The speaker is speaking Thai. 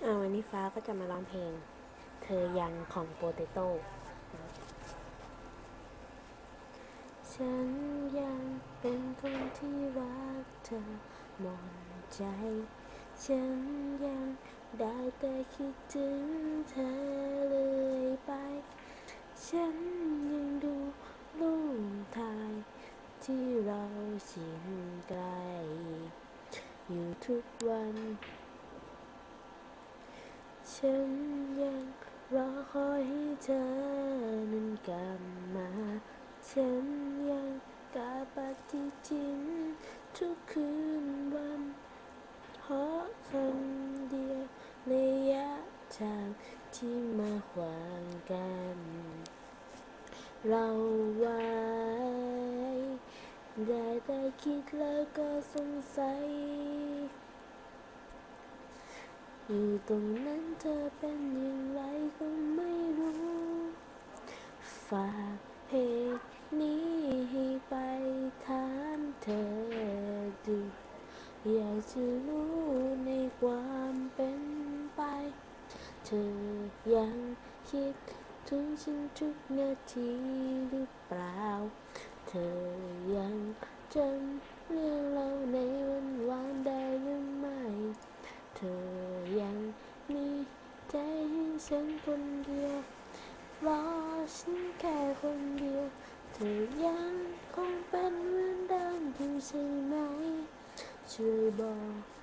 วันนี้ฟ้าก็จะมาร้องเพลง เธอยังของโปเตโต้ ฉันยังเป็นคนที่รักเธอหมดใจ ฉันยังได้แต่คิดถึงเธอเลยไป ฉันยังดูรูปถ่ายที่เราชินไกลอยู่ทุกวัน ฉันยังรอคอยให้เธอนั้นกลับมา ฉันยังกาปฏิทินทุกคืนวันเพราะคำเดียวระยะทางที่มาขวางกัน เราไว้ได้แต่คิดแล้วก็สงสัย อยู่ตรงนั้นเธอเป็นอย่างไรก็ไม่รู้ ฝากเพลงนี้ให้ไปถามเธอดูอยากจะรู้ในความเป็นไป เธอยังคิดถึงฉันทุกนาทีหรือเปล่า เธอยังจำเรื่องเราในวันวานได้หรือไม่ เธอ ยังมีใจให้ฉันคนเดียวรอฉันแค่คนเดียวเธอยังคงเป็นเหมือนเดิมอยู่ใช่ไหม ช่วยบอก